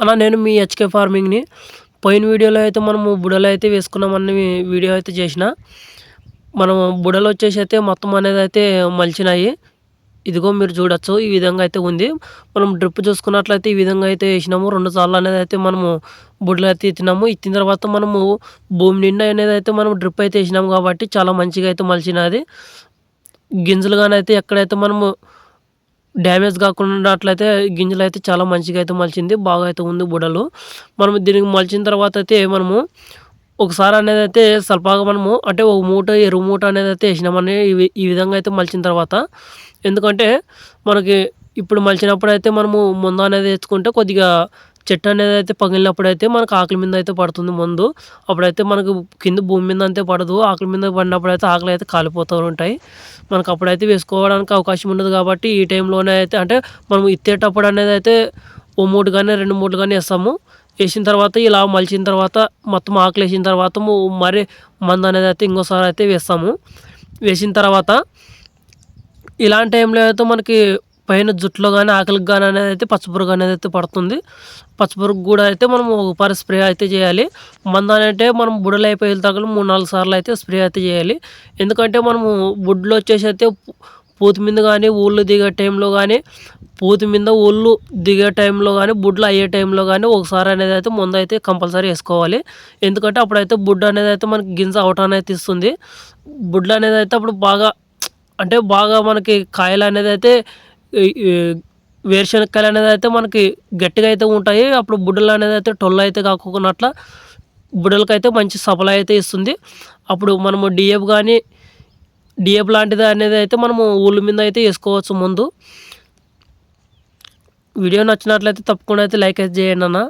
అన్న నేను మీ హెచ్కే ఫార్మింగ్ని పోయిన వీడియోలో అయితే మనము బుడలు అయితే వేసుకున్నామని వీడియో అయితే చేసిన. మనం బుడలు వచ్చేసి అయితే మొత్తం అనేది అయితే మలిచినాయి. ఇదిగో మీరు చూడొచ్చు ఈ విధంగా అయితే ఉంది. మనం డ్రిప్ చూసుకున్నట్లయితే ఈ విధంగా అయితే వేసినాము. రెండు సార్లు అనేది అయితే మనము బుడ్లు అయితే ఎత్తినాము. ఇచ్చిన తర్వాత మనము భూమి నిండా అనేది అయితే మనం డ్రిప్ అయితే వేసినాము కాబట్టి చాలా మంచిగా అయితే మలిచినది. గింజలు కానీ అయితే ఎక్కడైతే మనము డ్యామేజ్ కాకుండా అట్లయితే గింజలు అయితే చాలా మంచిగా అయితే మలిచింది బాగా అయితే ఉంది బుడలు. మనం దీనికి మలిచిన తర్వాత అయితే మనము ఒకసారి అనేది అయితే స్వల్పగా మనము అంటే ఒక మూట ఎరువు మూట అనేది అయితే వేసినామని ఈ విధంగా అయితే మలిచిన తర్వాత ఎందుకంటే మనకి ఇప్పుడు మలిచినప్పుడు అయితే మనము ముందు అనేది తెచ్చుకుంటే కొద్దిగా చెట్టు అనేది అయితే పగిలినప్పుడు అయితే మనకు ఆకలి మీద అయితే పడుతుంది ముందు. అప్పుడైతే మనకు కింద భూమి మీద అంతే పడదు. ఆకలి మీద పడినప్పుడు అయితే ఆకలి అయితే కాలిపోతూ ఉంటాయి. మనకు అప్పుడైతే వేసుకోవడానికి అవకాశం ఉండదు కాబట్టి ఈ టైంలోనే అయితే అంటే మనం ఇత్తేటప్పుడు అనేది అయితే ఓ మూడు కానీ రెండు మూడు కానీ వేస్తాము. వేసిన తర్వాత ఇలా మలిచిన తర్వాత మొత్తం ఆకలి వేసిన తర్వాత మరి మందు అనేది అయితే ఇంకోసారి అయితే వేస్తాము. వేసిన తర్వాత ఇలాంటి టైంలో అయితే మనకి పైన జుట్టులో కానీ ఆకలికి కానీ అనేది అయితే పచ్చపురుగు అనేది అయితే పడుతుంది. పచ్చపురుగు కూడా అయితే మనం ఒకసారి స్ప్రే అయితే చేయాలి. మందు అంటే మనం బుడలు అయిపోయిన తగ్గలు మూడు నాలుగు సార్లు అయితే స్ప్రే అయితే చేయాలి. ఎందుకంటే మనము బుడ్లు వచ్చేసి అయితే పూతి మీద కానీ ఊళ్ళు దిగే టైంలో కానీ పూతి మీద ఊళ్ళు దిగే టైంలో కానీ బుడ్లు అయ్యే టైంలో కానీ ఒకసారి అనేది అయితే ముందు అయితే కంపల్సరీ వేసుకోవాలి. ఎందుకంటే అప్పుడైతే బుడ్డు అనేది అయితే మనకి గింజ అవటాన్ని అనేది ఇస్తుంది. బుడ్లు అనేది అయితే అప్పుడు బాగా అంటే బాగా మనకి కాయలు అనేది అయితే వేరుశనక్కాయలు అనేది అయితే మనకి గట్టిగా అయితే ఉంటాయి అప్పుడు బుడ్డలు అనేది అయితే టొల్లు అయితే కాకుండా బుడ్డలకైతే మంచి సప్లై అయితే ఇస్తుంది. అప్పుడు మనము డిఎఫ్ కానీ డిఎఫ్ లాంటిది అనేది అయితే మనము ఊళ్ళ మీద అయితే వేసుకోవచ్చు ముందు. వీడియో నచ్చినట్లయితే తప్పకుండా అయితే లైక్ అయితే చేయండి అన్న.